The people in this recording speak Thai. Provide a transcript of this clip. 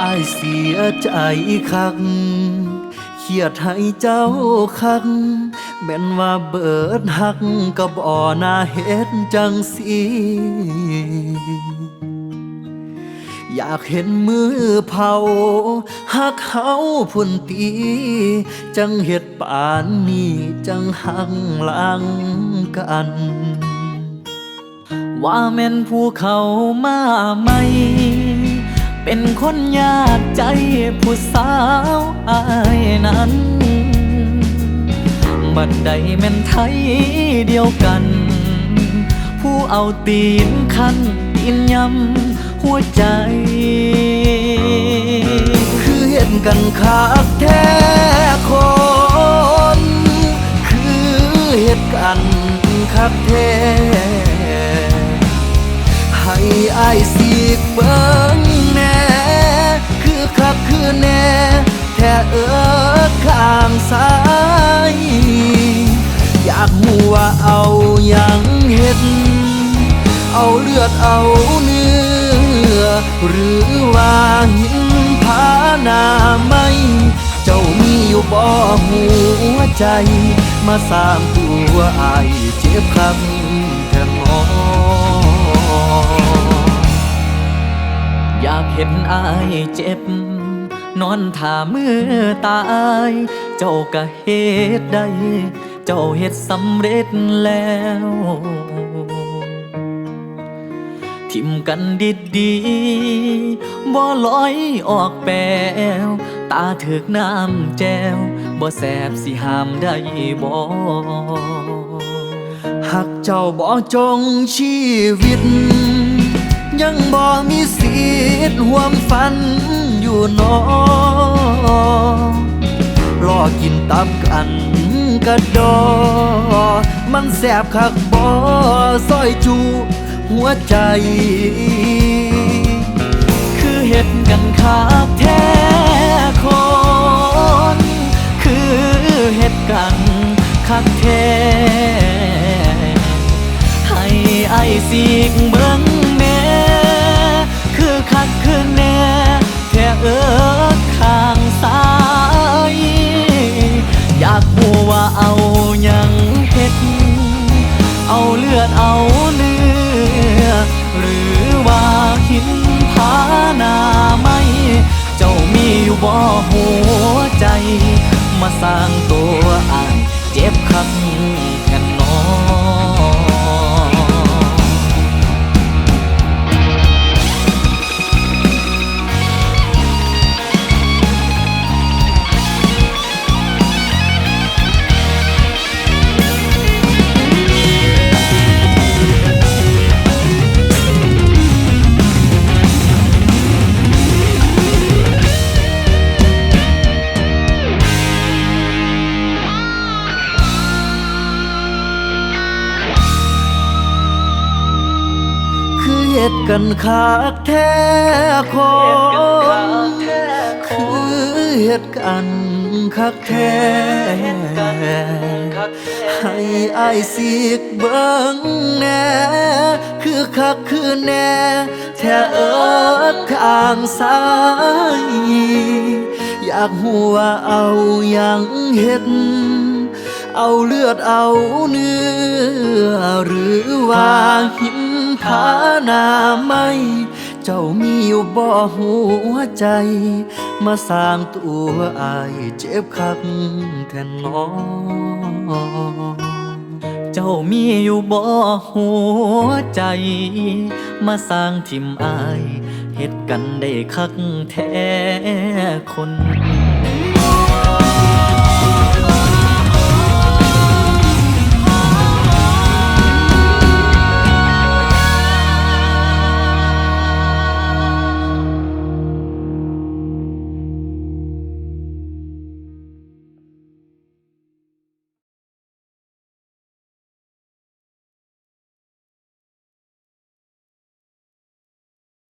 อายเสียใจคักเครียดให้เจ้าคักแม่นว่าเบิดหักก็บ่น่าเฮ็ดจังสิอยากเห็นมือเผาหักเฮาพุ่นตี จังเฮ็ดปานนี้จังหักหลังกัน ว่าแม่นผู้เขามาใหม่ เป็นคนยากใจผู้สาวอายนั้น บัดใดแม่นไทยเดียวกัน ผู้เอาตีนคันตีนยำหัวใจ คือเห็นกันคักแท้คน คือเหตุกันคักแท้ให้อายสีเบิ่าย อยากหูว่าเอาอย่างเห็ด เอาเลือดเอาเนื้อ หรือว่าหินผาหนาไม่ เจ้ามีอยู่บ่หัวใจ มาสางตัวอายเจ็บคำแทนงออยากเห็นอายเจ็บ นอนท่ามือตาย เจ้าก็เฮ็ดได้ เจ้าเฮ็ดสำเร็จแล้ว ทิมกันดีดีบ่ลอยออกแปวตาถึกน้ำแจวบ่แสบสิหามได้บ่หักเจ้าบ่จงชีวิต ยังบ่มีสิทธิ์ห่วมฝัน อยู่หนอรอกินตับกันกระดอ มันแสบคักบ่ซอยจู หัวใจ คือเห็ดกันคักแท้คนคือเห็ดกันคักแท้ให้ไอสีกเบิ่ง สร้างตัวอ่างเจ็บคัก คือเหตุกันคักแท้คนคือเหตุกันคักแท้ให้อายสิกเบิ่งแน่คือคักคือแน่แท้เอิกข้างซ้ายอยากหัวเอาอย่างเฮ็ดเอาเลือดเอาเนื้อหรือว่าหินผา หน้าไม่ เจ้ามีอยู่บ่หัวใจ มาสร้างตัวอายเจ็บคักแทนงอเจ้ามีอยู่บ่หัวใจ มาสร้างทิมอายเฮ็ดกันได้คักแท้คน